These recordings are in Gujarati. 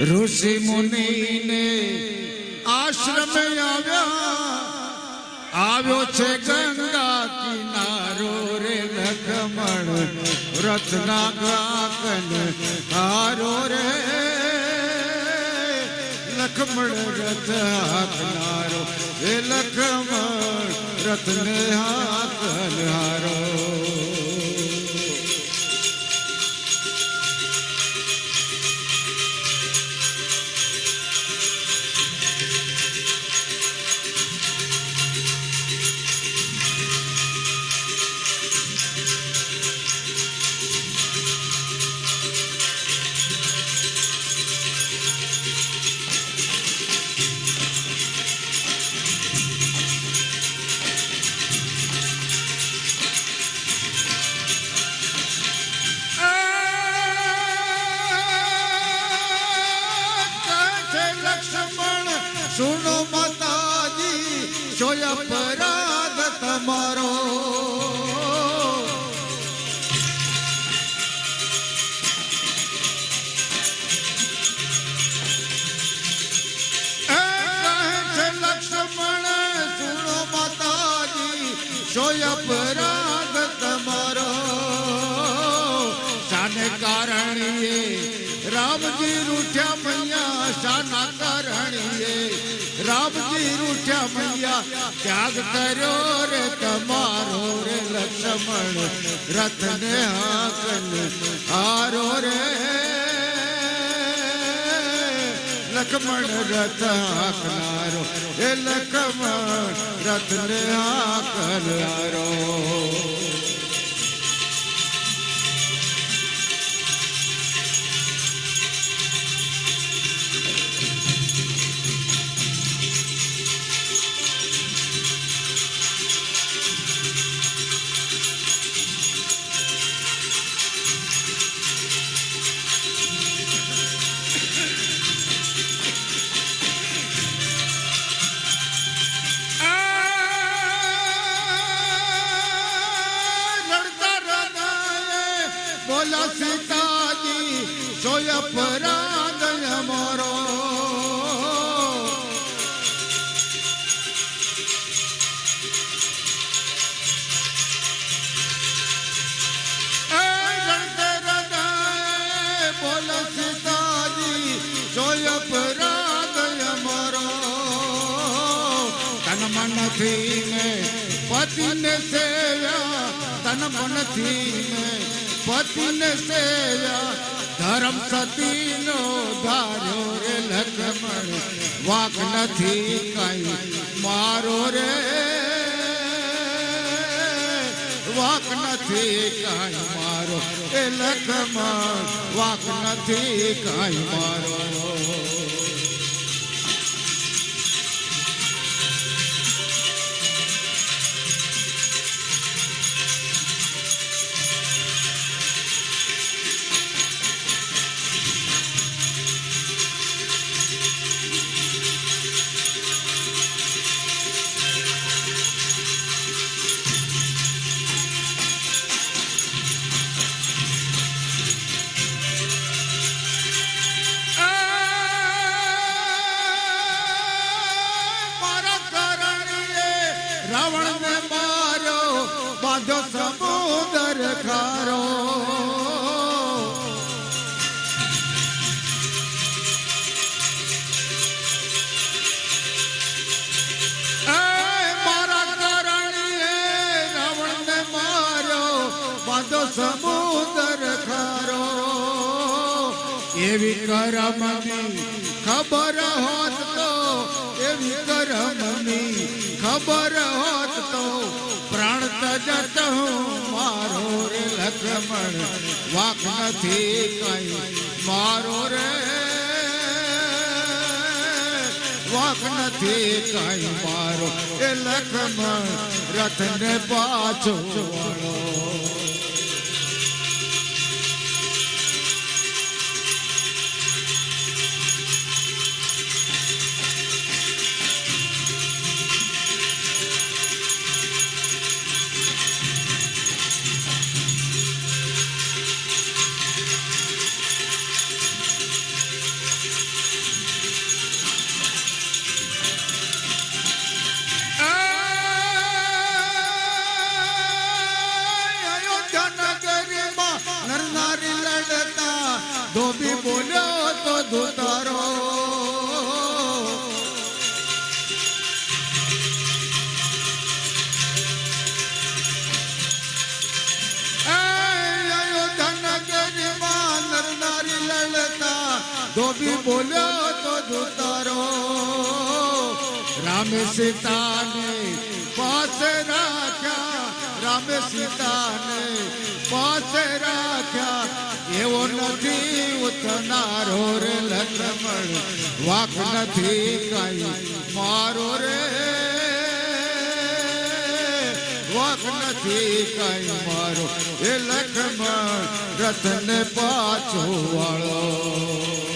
ઋષિ મુનિને આશ્રમે આવ્યા. આવ્યો છે ગંગા કિનારો રે લખમણ. રથના ગાકન હારો રે. લખમણ રથ હાકનારો એ લખમણ રથને હાકન હારો અપરાધ તમારો. લક્ષ્મણ સુનો માતાજી જોય અપરાધ તમારો. શાને કારણીએ રામજી રૂઠ્યા પૈયા શાના કારણીએ રામજી રૂઠ્યા મૈયા, ત્યાગ કર્યો રે તમારો રે લક્ષ્મણ, રથને હાકન હારો રે. લક્ષ્મણ રથ હાકનારો એ લક્ષ્મણ રથને હાકનારો પરાગ અમારો બોલા સીતાજી સોય પરાગ અમારો તન મનથી મેં પતિને સેવ્યા તન મનથી મેં પતિને સેવ્યા ધર્મ સતીનો ધાર્યો રે લક્ષ્મણ વાક નથી કઈ. મારો રે વાક નથી કઈ મારો. એ લક્ષ્મણ વાક નથી કઈ મારા. श्रवण એવી કરમની ખબર હોત તો એવી કરમની ખબર હોત તો પ્રાણ તજત હું મારો રે લક્ષ્મણ વાક નથી કઈ મારો રે વાક નથી કઈ મારો એ લક્ષ્મણ રથને પાછો વાળો तू भी बोलो तो धुतारो धोबी बोलो तो धुतारो राम सीता ने पास राख्या राम सीता ने पास राख्या एवो नथी ઉતનારો રે લક્ષ્મણ, વાક નથી કઈ. મારો રે, વાક નથી કઈ મારો. એ લક્ષ્મણ, રથને પાછો વાળો.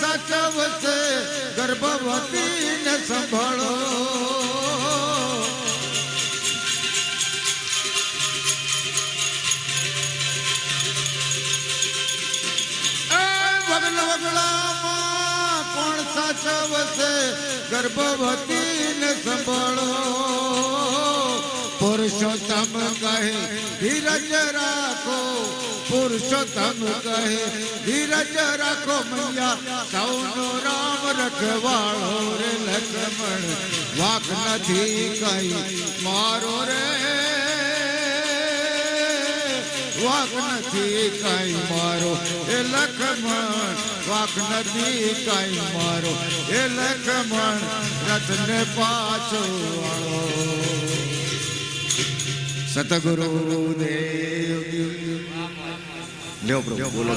સાચવશે ગર્ભવતીને સંભાળો. વગલામાં કોણ સાચવશે ગર્ભવતીને સંભાળો. પુરુષોત્તમ કહે, ધીરજ રાખો, પુરુષોત્તમ કહે, ધીરજ રાખો મૈયા, સૌનો રામ રખવાળો રે લક્ષ્મણ, વાક નથી કઈ, મારો રે, વાક નથી કઈ, મારો એ લખમણ વાક નથી કઈ, મારો એ લખમણ રથને પાછો સતગુરુ દેવ. લ્યો પ્રભુ બોલો